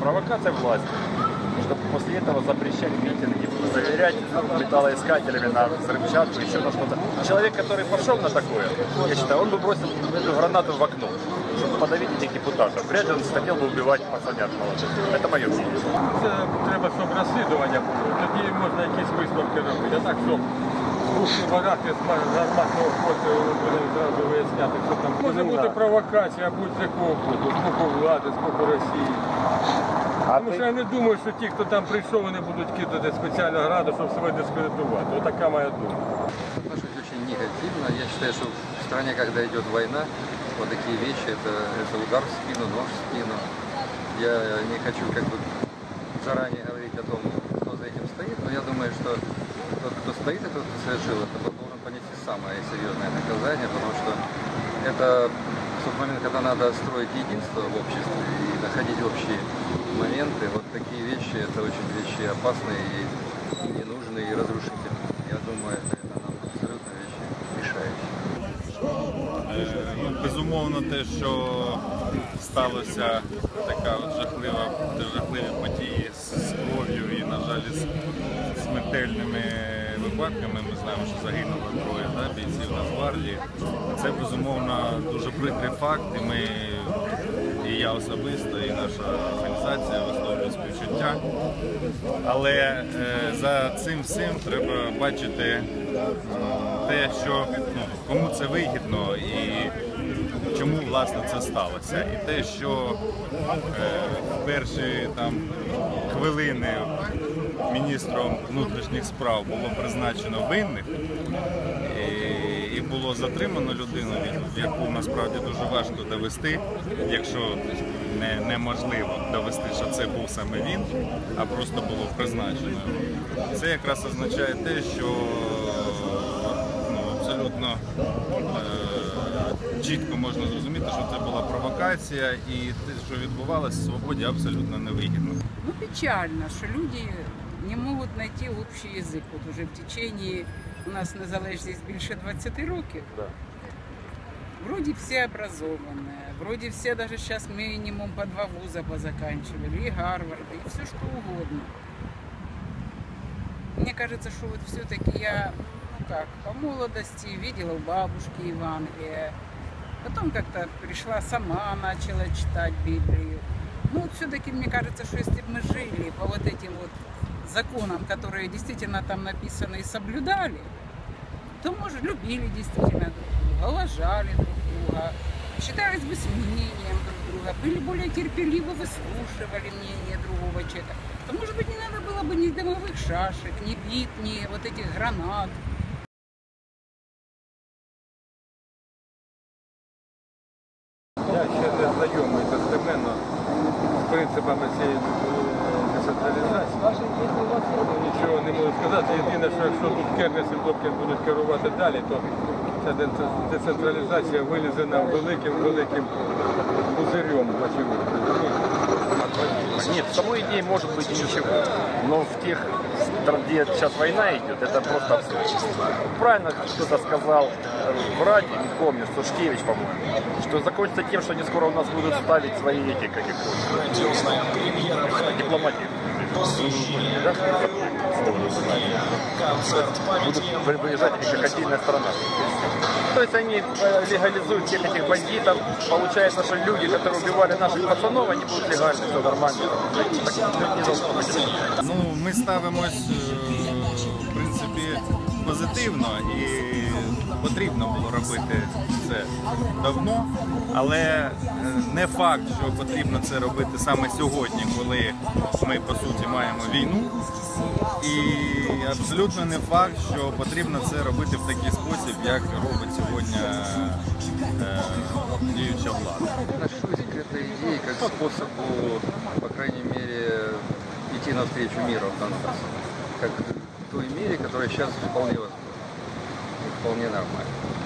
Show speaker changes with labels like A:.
A: Провокация власти, чтобы после этого запрещать митинги, проверять металлоискателями на взрывчатку, еще на что-то. Человек, который пошел на такое, я считаю, он бы бросил эту гранату в окно, чтобы подавить этих депутатов. Вряд ли он хотел бы убивать пацанят молодых. Это мое мнение.
B: Це треба, щоб розслідування було. Тоді можна якісь висновки робити. А так, щоб рухи барахи з гарматного ходу будемо зразу виясняти, що там. Може
A: Ну,
B: бути
A: да.
B: провокація будь-з якого боку, з боку влади, з боку Росії.
A: А
B: Тому що я не думаю, що ті, хто там прийшов, вони будуть кидати спеціально граду, щоб себе дискредитувати. Отака моя думка.
C: Отношусь очень негативно. Я считаю, что в стране, когда идет война, вот такие вещи, это, это удар в спину, нож в спину. Я не хочу как бы заранее говорить о том, кто за этим стоит, но я думаю, что тот, кто стоит и тот, кто совершил это, тот должен понести самое серьезное наказание, потому что это тот момент, когда надо строить единство в обществе и находить общие моменты. Вот такие вещи, это очень вещи опасные и ненужные, и разрушительные. Я думаю, это, это нам абсолютно вещи мешающие.
D: Безумовно, те, що сталося така жахлива, жахливі події з кров'ю і, на жаль, з смертельними випадками. Ми знаємо, що загинуло троє да, бійців Нацгвардії. Це безумовно дуже прикрий факт, і ми, і я особисто, і наша організація висловлює співчуття. Але е, за цим всім треба бачити те, що ну, кому це вигідно і чому власне це сталося. І те, що е, в перші там хвилини міністром внутрішніх справ було призначено винних. І, було затримано людину, яку насправді дуже важко довести, якщо не, неможливо довести, що це був саме він, а просто було призначено. Це якраз означає те, що абсолютно е, чітко можна зрозуміти, що це була провокація, і те, що відбувалося, свободі абсолютно невигідно.
E: Ну, печально, что люди не могут найти общий язик. Вот уже в течение у нас незалежність більше 20 років. Вроде все образованные, вроде все даже сейчас минимум по два вуза позаканчивали, и Гарвард, и все что угодно. Мне кажется, что вот все-таки я, ну как, по молодости видела у бабушки Евангелие, потом как-то пришла сама, начала читать Библию. Ну, все-таки мне кажется, что если бы мы жили по вот этим вот законам, которые действительно там написаны и соблюдали, то, может, любили действительно друг друга, уважали друг друга, считались бы с мнением друг друга, были более терпеливо, выслушивали мнение другого человека, то, может быть, не надо было бы ни дымовых шашек, ни бит, ни вот этих гранат.
B: Знайомий достеменно з принципами цієї е, децентралізації. Ну, Нічого не можу сказати. Єдине, що якщо тут Кернес і Добкін будуть керувати далі, то ця децентралізація вилізе нам великим великим пузирем.
A: Нет, в самой идее может быть и ничего. Но в тех, где сейчас война идет, это просто абсурд. Правильно кто-то сказал э, в Раде, не помню, Сушкевич, по-моему, что закончится тем, что они скоро у нас будут ставить свои эти, как их дипломатии. Да? Будут при- выезжать как отдельная страна. То есть они э, легализуют всех этих бандитов. Получается, что люди, которые убивали наших пацанов, они будут легальны, все нормально. Так не должно быть.
D: Ну, ми ставимось е, в принципі позитивно і потрібно було робити це давно, але е, не факт, що потрібно це робити саме сьогодні, коли ми по суті маємо війну. І абсолютно не факт, що потрібно це робити в такий спосіб, як робить сьогодні е, діюча влада.
C: Отношусь к этой идее как способу, по крайней мере, идти навстречу миру в Донбассе. Как той мере, которая сейчас вполне возможна. Вполне нормально.